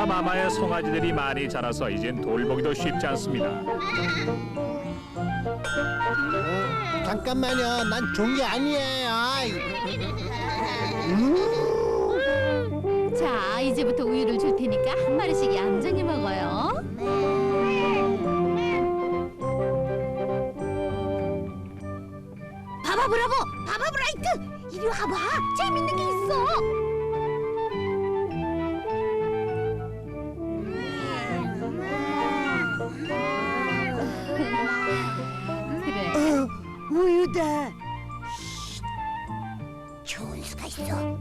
바바마마의 송아지들이 많이 자라서 이젠 돌보기도 쉽지 않습니다. 잠깐만요. 난 종이 아니에요. 자, 이제부터 우유를 줄 테니까 한 마리씩 얌전히 먹어요. 바바 브라보, 바바 브라이트, 이리 와봐. 재밌는 게 있어. 우유다. 좋은 수가 있어. 어,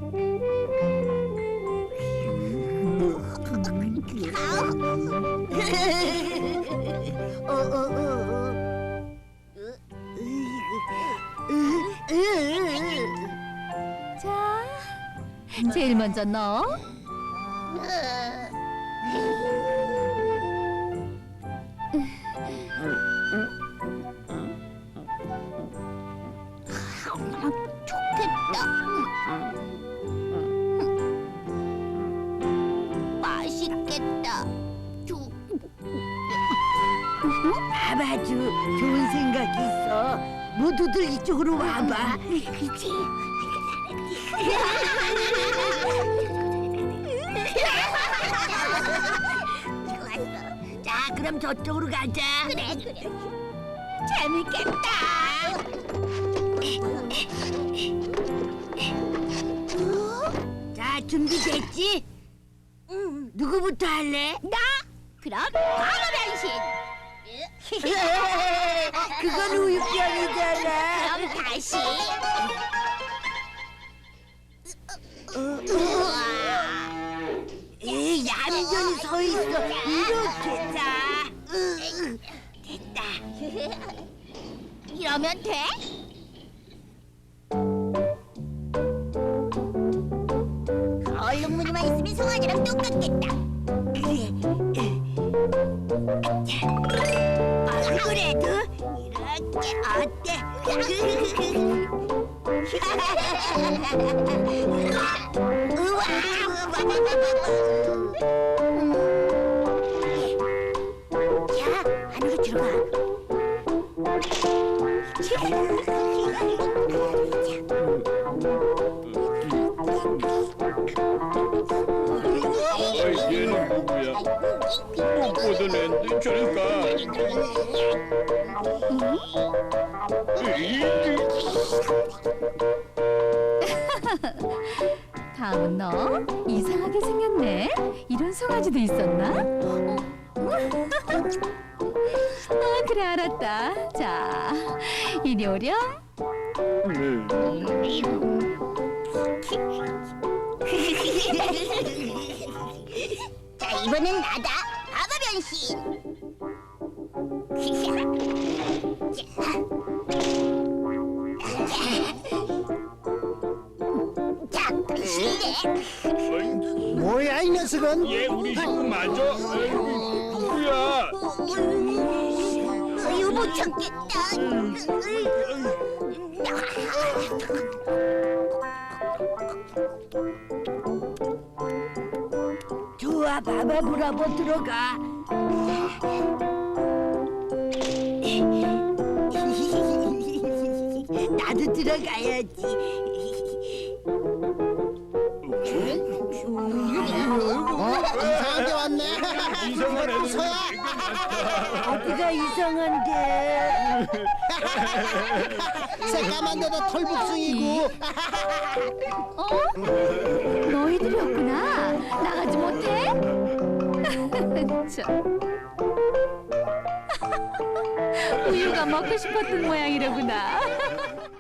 어, 어, 어. 자, 제일 먼저 넣어. 좋겠다. 맛있겠다. 주- 아주 좋은 생각이 있어. 모두들 이쪽으로 와봐. 그치? 좋았어. 자, 그럼 저쪽으로 가자. 그래 그래. 재밌겠다. 자, 준비됐지? 응. 누구부터 할래? 나 그럼 바로 변신. 그건 우유병이잖아. 그럼 다시. 에이, 얌전히 서 있어. 이렇게 자. 으, 됐다. 이러면 돼? 송아지랑 똑같겠다. 그래도 이렇게 어때? 자, 안으로 들어가. 어 가. 이- 다음은 너. 이상하게 생겼네. 이런 송아지도 있었나? 아, 그래 알았다. 자, 이리 오렴. 자, 이번엔 나다. 바바 변신. 자, 변신이래. 뭐야 이 녀석은? 얘 우리 식구 맞아? 에이, 누구야? 이거 못 참겠다. 좋아, 바바 브라보 들어가. 나도 들어가야지. 어? 이상한 데 왔네. 이상한 애들 서야. 어디가 이상한데? 새까만데도 털북숭이고. 어? 너희들이었구나. 못해? 참. 우유가 먹고 싶었던 모양이로구나.